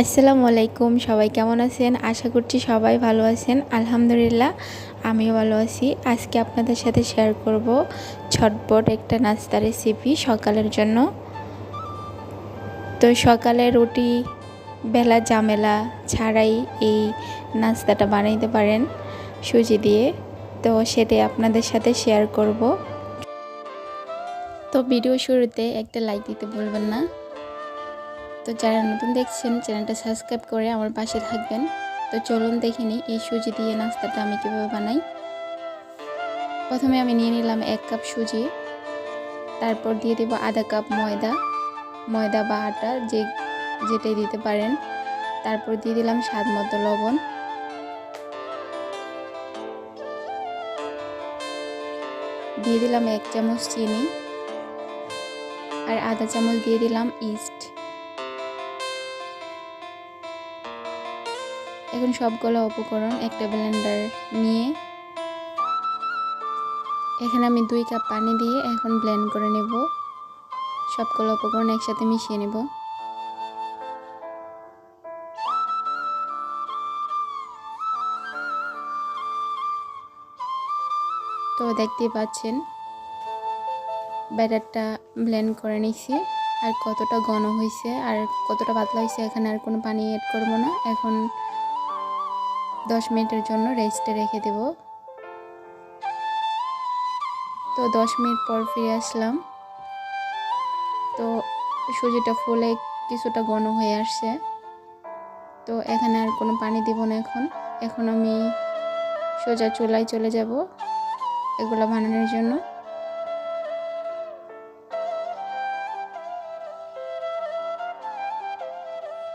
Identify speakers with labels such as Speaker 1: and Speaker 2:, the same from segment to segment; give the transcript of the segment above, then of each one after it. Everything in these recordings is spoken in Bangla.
Speaker 1: আসসালামু আলাইকুম, সবাই কেমন আছেন? আশা করছি সবাই ভালো আছেন। আলহামদুলিল্লাহ, আমিও ভালো আছি। আজকে আপনাদের সাথে শেয়ার করব ছটপট একটা নাস্তা রেসিপি সকালের জন্য। তো সকালে রুটি, বেলা জামেলা ছাড়াই এই নাস্তাটা বানাইতে পারেন সুজি দিয়ে। তো সেটাই আপনাদের সাথে শেয়ার করব। তো ভিডিও শুরুতে একটা লাইক দিতে ভুলবেন না। তো যারা নতুন দেখছেন, চ্যানেলটা সাবস্ক্রাইব করে আমার পাশে থাকবেন। তো চলুন দেখিনি এই সুজি দিয়ে নাস্তাটা আমি কীভাবে বানাই। প্রথমে আমি নিয়ে নিলাম এক কাপ সুজি। তারপর দিয়ে দেবো আধা কাপ ময়দা। ময়দা বা আটা, যে, যেটাই দিতে পারেন। তারপর দিয়ে দিলাম স্বাদ মতো লবণ। দিয়ে দিলাম এক চামচ চিনি। আর আধা চামচ দিয়ে দিলাম ইস্ট। এখন সবগুলো উপকরণ একটা ব্লেন্ডার নিয়ে এখানে আমি দুই কাপ পানি দিয়ে এখন ব্লেন্ড করে নেব। সবগুলো উপকরণ একসাথে মিশিয়ে নেব। তো দেখতে পাচ্ছেন, ব্যাটারটা ব্লেন্ড করে নিছি। আর কতটা ঘন হয়েছে আর কতটা পাতলা হয়েছে এখানে আর কোনো পানি অ্যাড করব না। এখন দশ মিনিটের জন্য রেস্টে রেখে দেব। তো দশ মিনিট পর ফিরে আসলাম। তো সুজিটা ফুলে কিছুটা ঘন হয়ে আসছে। তো এখানে আর কোনো পানি দেব না এখন। এখন আমি সোজা চুলায় চলে যাব এগুলো বানানোর জন্য।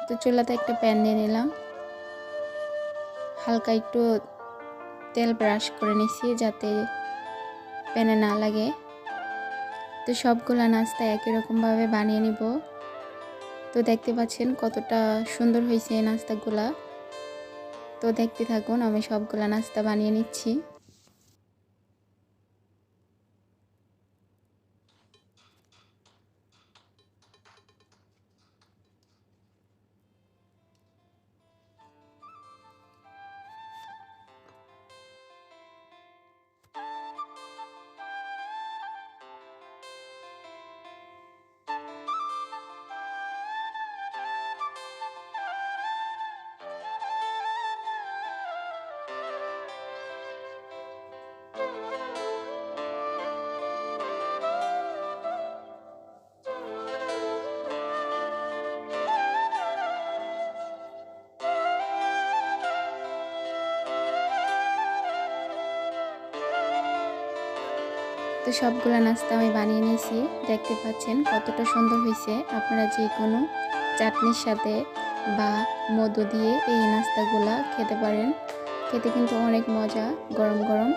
Speaker 1: তো চুলাতে একটা প্যান নিয়ে নিলাম। হালকা একটু তেল ব্রাশ করে নিছি যাতে প্যানে না লাগে। তো সবগুলো নাস্তা একই রকমভাবে বানিয়ে নিব। তো দেখতে পাচ্ছেন কতটা সুন্দর হয়েছে এই নাস্তাগুলা। তো দেখতে থাকুন, আমি সবগুলা নাস্তা বানিয়ে নিচ্ছি। তো সবগুলো নাস্তা আমি বানিয়ে নিয়েছি। দেখতে পাচ্ছেন কতটা সুন্দর হয়েছে। আপনারা যে কোনো চাটনির সাথে বা মধু দিয়ে এই নাস্তাগুলা খেতে পারেন। খেতে কিন্তু অনেক মজা, গরম গরম।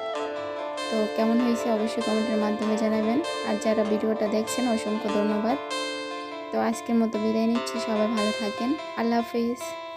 Speaker 1: তো কেমন হয়েছে অবশ্যই কমেন্টের মাধ্যমে জানাবেন। আর যারা ভিডিওটা দেখছেন, অসংখ্য ধন্যবাদ। তো আজকের মতো বিদায় নিচ্ছি। সবাই ভালো থাকেন। আল্লাহ হাফিজ।